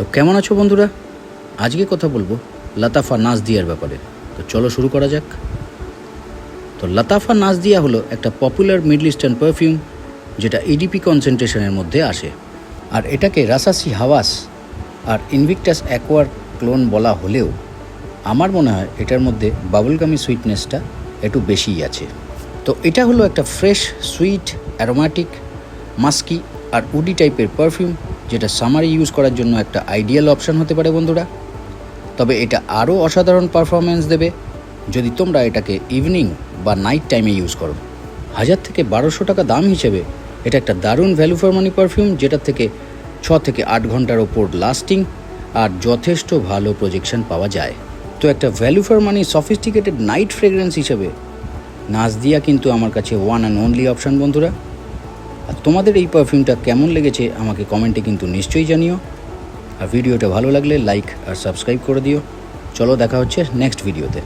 তো কেমন আছো বন্ধুরা? আজকে কথা বলব লতাফা নাজদিয়ার ব্যাপারে। তো চলো শুরু করা যাক। তো লতাফা নাজদিয়া হলো একটা পপুলার মিডল ইস্টার্ন পারফিউম যেটা ইডিপি কনসেন্ট্রেশনের মধ্যে আসে। আর এটাকে রাসাসি হাওয়াস আর ইনভিকটাস অ্যাকোয়ার ক্লোন বলা হলেও আমার মনে হয় এটার মধ্যে বাবলগামি সুইটনেসটা একটু বেশিই আছে। তো এটা হলো একটা ফ্রেশ সুইট অ্যারোমাটিক মাস্কি আর উডি টাইপের পারফিউম যেটা সামারে ইউজ করার জন্য একটা আইডিয়াল অপশান হতে পারে বন্ধুরা। তবে এটা আরও অসাধারণ পারফরমেন্স দেবে, যদি তোমরা এটাকে ইভিনিং বা নাইট টাইমে ইউজ করো। হাজার থেকে বারোশো টাকা দাম হিসেবে এটা একটা দারুণ ভ্যালু ফর মানি পারফিউম যেটা থেকে ছ থেকে আট ঘণ্টার ওপর লাস্টিং আর যথেষ্ট ভালো প্রজেকশন পাওয়া যায়। তো একটা value for money sophisticated night fragrance হিসেবে নাজদিয়া কিন্তু আমার কাছে ওয়ান অ্যান্ড অনলি অপশান বন্ধুরা। আর তোমাদের এই পারফিউমটা কেমন লেগেছে আমাকে কমেন্টে কিন্তু নিশ্চয়ই জানিও। আর ভিডিওটা ভালো লাগলে লাইক আর সাবস্ক্রাইব করে দিও। চলো দেখা হচ্ছে নেক্সট ভিডিওতে